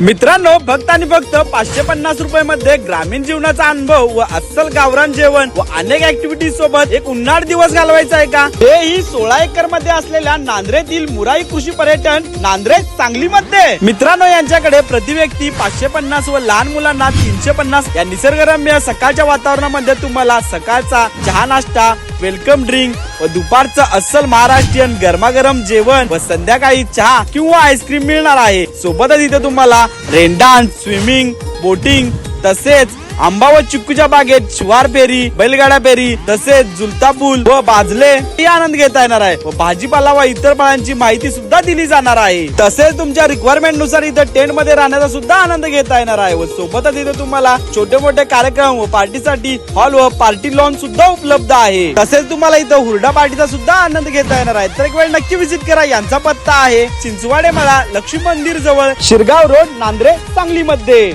मित्रांनो फक्त आणि फक्त पाचशे पन्नास रुपये मध्ये ग्रामीण जीवनाचा अनुभव व अस्सल गावरान जेवण व अनेक ऍक्टिव्हिटी सोबत एक उन्हाळ दिवस घालवायचा आहे का? हे ही सोळा एकरमध्ये असलेल्या नांद्रेतील मुराई कृषी पर्यटन नांद्रे सांगली मध्ये मित्रांनो यांच्याकडे प्रति व्यक्ती पाचशे पन्नास व लहान मुलांना तीनशे पन्नास या निसर्गरम्य सकाळच्या वातावरणामध्ये तुम्हाला सकाळचा चहा नाश्ता वेलकम ड्रिंक व दुपारचं अस्सल महाराष्ट्रीयन गरमागरम जेवण व संध्याकाळी चहा किंवा आईस्क्रीम मिळणार आहे. सोबतच इथे तुम्हाला रेन डान्स स्विमिंग बोटिंग तसेच आंबा व चिक्कूच्या बागेत शिवार फेरी बैलगाडा फेरी तसेच झुलता पूल व बाजले ही आनंद घेता येणार आहे. व भाजीपाला व इतर फळांची माहिती सुद्धा दिली जाणार आहे. तसेच तुमच्या रिक्वायरमेंटनुसार इथं टेंटमध्ये राहण्याचा सुद्धा आनंद घेता येणार आहे. व सोबतच इथे तुम्हाला छोटे मोठे कार्यक्रम व पार्टीसाठी हॉल व पार्टी लॉन सुद्धा उपलब्ध आहे. तसेच तुम्हाला इथं हुरडा पार्टीचा सुद्धा आनंद घेता येणार आहे. तर एक वेळ नक्की विजिट करा. यांचा पत्ता आहे चिंचवाडे मला लक्ष्मी मंदिर जवळ शिरगाव रोड नांद्रे सांगली मध्ये